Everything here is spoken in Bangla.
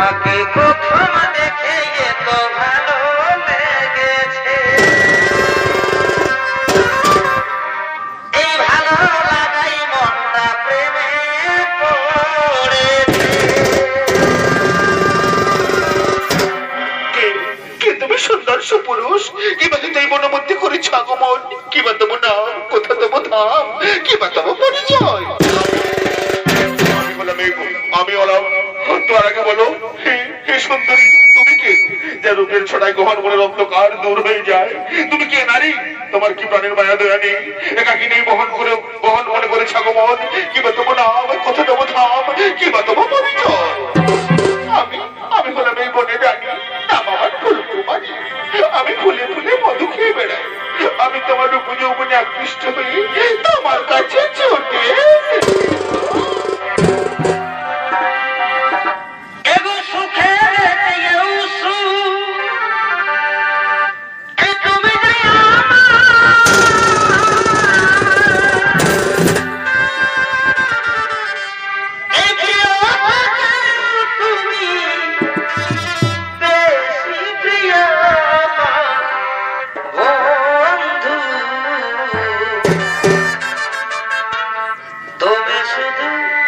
তোমাকে প্রথম দেখে তো ভালো লেগেছে? এই ভালো লাগাই মনটা প্রেমে কে? তুমি সুন্দর সুপুরুষ? কিবা তুই মনোমধ্যে করেছ আগমন? কিবা তোমার নাম? কোথা তোমার ধাম? কিবা তোমার পরিচয়? আগে বলো আমি আমার ফুলকুমারী। আমি মধু খেয়ে বেড়াই। আমি তোমার রূপ যৌবনে আকৃষ্ট হয়ে 我是同。